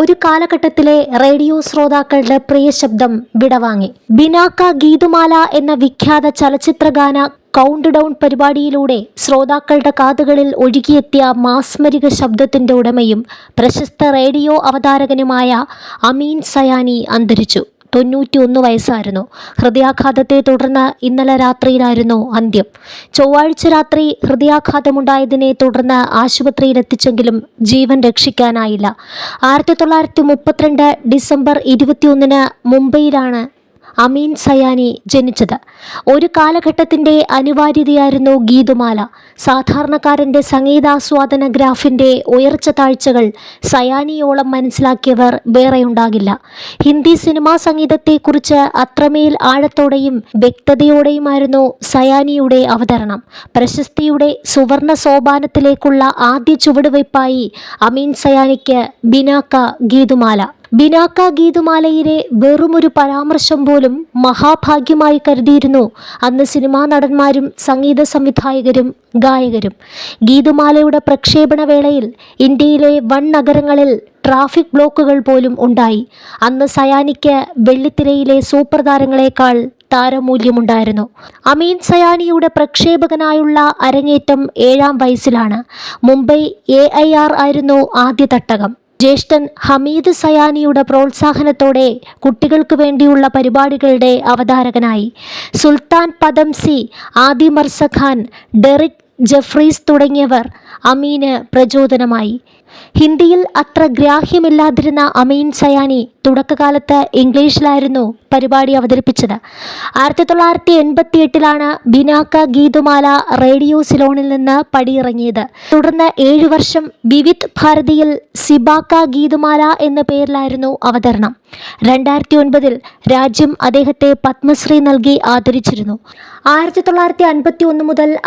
ഒരു കാലഘട്ടത്തിലെ റേഡിയോ ശ്രോതാക്കളുടെ പ്രിയ ശബ്ദം വിടവാങ്ങി. ബിനാക്ക ഗീതുമാല എന്ന വിഖ്യാത ചലച്ചിത്രഗാന കൗണ്ട് ഡൗൺ പരിപാടിയിലൂടെ ശ്രോതാക്കളുടെ കാതുകളിൽ ഒഴുകിയെത്തിയ മാസ്മരിക ശബ്ദത്തിന്റെ ഉടമയും പ്രശസ്ത റേഡിയോ അവതാരകനുമായ അമീൻ സയാനി അന്തരിച്ചു. തൊണ്ണൂറ്റി ഒന്ന് വയസ്സായിരുന്നു. ഹൃദയാഘാതത്തെ തുടർന്ന് ഇന്നലെ രാത്രിയിലായിരുന്നു അന്ത്യം. ചൊവ്വാഴ്ച രാത്രി ഹൃദയാഘാതമുണ്ടായതിനെ തുടർന്ന് ആശുപത്രിയിൽ എത്തിച്ചെങ്കിലും ജീവൻ രക്ഷിക്കാനായില്ല. ആയിരത്തി തൊള്ളായിരത്തി മുപ്പത്തിരണ്ട് ഡിസംബർ ഇരുപത്തിയൊന്നിന് മുംബൈയിലാണ് അമീൻ സയാനി ജനിച്ചത്. ഒരു കാലഘട്ടത്തിന്റെ അനിവാര്യതയായിരുന്നു ഗീതുമാല. സാധാരണക്കാരന്റെ സംഗീതാസ്വാദന ഗ്രാഫിന്റെ ഉയർച്ച താഴ്ചകൾ സയാനിയോളം മനസ്സിലാക്കിയവർ വേറെയുണ്ടാകില്ല. ഹിന്ദി സിനിമാ സംഗീതത്തെക്കുറിച്ച് അത്രമേൽ ആഴത്തോടെയും വ്യക്തതയോടെയുമായിരുന്നു സയാനിയുടെ അവതരണം. പ്രശസ്തിയുടെ സുവർണ സോപാനത്തിലേക്കുള്ള ആദ്യ ചുവടുവയ്പായി അമീൻ സയാനിക്ക് ബിനാക്ക ഗീതുമാല. ബിനാക്ക ഗീതുമാലയിലെ വെറുമൊരു പരാമർശം പോലും മഹാഭാഗ്യമായി കരുതിയിരുന്നു. അന്ന് സിനിമാ നടന്മാരും സംഗീത സംവിധായകരും ഗായകരും. ഗീതുമാലയുടെ പ്രക്ഷേപണ വേളയിൽ ഇന്ത്യയിലെ വൺ നഗരങ്ങളിൽ ട്രാഫിക് ബ്ലോക്കുകൾ പോലും ഉണ്ടായി. അന്ന് സയാനിക്ക് വെള്ളിത്തിരയിലെ സൂപ്പർ താരങ്ങളെക്കാൾ താരമൂല്യമുണ്ടായിരുന്നു. അമീൻ സയാനിയുടെ പ്രക്ഷേപകനായുള്ള അരങ്ങേറ്റം ഏഴാം വയസ്സിലാണ്. മുംബൈ എ ഐ ആർ ആയിരുന്നു ആദ്യ തട്ടകം. ജ്യേഷ്ഠൻ ഹമീദ് സയാനിയുടെ പ്രോത്സാഹനത്തോടെ കുട്ടികൾക്ക് വേണ്ടിയുള്ള പരിപാടികളുടെ അവതാരകനായി. സുൽത്താൻ പദംസി ആദി മർസഖാൻ ഡെറിക് ജഫ്രീസ് തുടങ്ങിയവർ അമീന് പ്രചോദനമായി. ഹിന്ദിയിൽ അത്ര ഗ്രാഹ്യമില്ലാതിരുന്ന അമീൻ സയാനി തുടക്കകാലത്ത് ഇംഗ്ലീഷിലായിരുന്നു പരിപാടി അവതരിപ്പിച്ചത്. ആയിരത്തി തൊള്ളായിരത്തി എൺപത്തി എട്ടിലാണ് ബിനാക്ക ഗീതുമാല റേഡിയോ സിലോണിൽ നിന്ന് പടിയിറങ്ങിയത്. തുടർന്ന് ഏഴു വർഷം വിവിധ് ഭാരതിയിൽ സിബാക്ക ഗീതുമാല എന്ന പേരിലായിരുന്നു അവതരണം. രണ്ടായിരത്തി ഒൻപതിൽ രാജ്യം അദ്ദേഹത്തെ പത്മശ്രീ നൽകി ആദരിച്ചിരുന്നു. ആയിരത്തി തൊള്ളായിരത്തി അൻപത്തി ഒന്ന് മുതൽ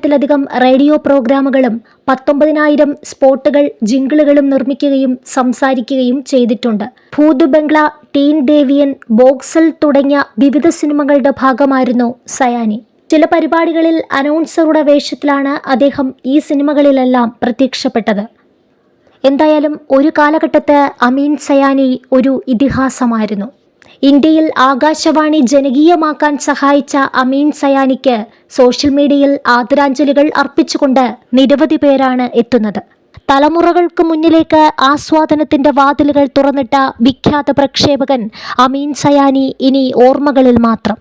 അൻപത്തിനാലായിരത്തിലധികം റേഡിയോ പ്രോഗ്രാമുകളും പത്തൊമ്പതിനായിരം സ്പോട്ടുകൾ ജിങ്കിളുകളും നിർമ്മിക്കുകയും സംസാരിക്കുകയും ചെയ്തിട്ടുണ്ട്. ഭൂത് ബംഗ്ല ടീൻ ദേവിയൻ ബോക്സൽ തുടങ്ങിയ വിവിധ സിനിമകളുടെ ഭാഗമായിരുന്നു സയാനി. ചില പരിപാടികളിൽ അനൗൺസറുടെ വേഷത്തിലാണ് അദ്ദേഹം ഈ സിനിമകളിലെല്ലാം പ്രത്യക്ഷപ്പെട്ടത്. എന്തായാലും ഒരു കാലഘട്ടത്ത് അമീൻ സയാനി ഒരു ഇതിഹാസമായിരുന്നു. ഇന്ത്യയിൽ ആകാശവാണി ജനകീയമാക്കാൻ സഹായിച്ച അമീൻ സയാനിക്ക് സോഷ്യൽ മീഡിയയിൽ ആദരാഞ്ജലികൾ അർപ്പിച്ചുകൊണ്ട് നിരവധി പേരാണ് എത്തുന്നത്. തലമുറകൾക്ക് മുന്നിലേക്ക് ആസ്വാദനത്തിന്റെ വാതിലുകൾ തുറന്നിട്ട വിഖ്യാത പ്രക്ഷേപകൻ അമീൻ സയാനി ഇനി ഓർമ്മകളിൽ മാത്രം.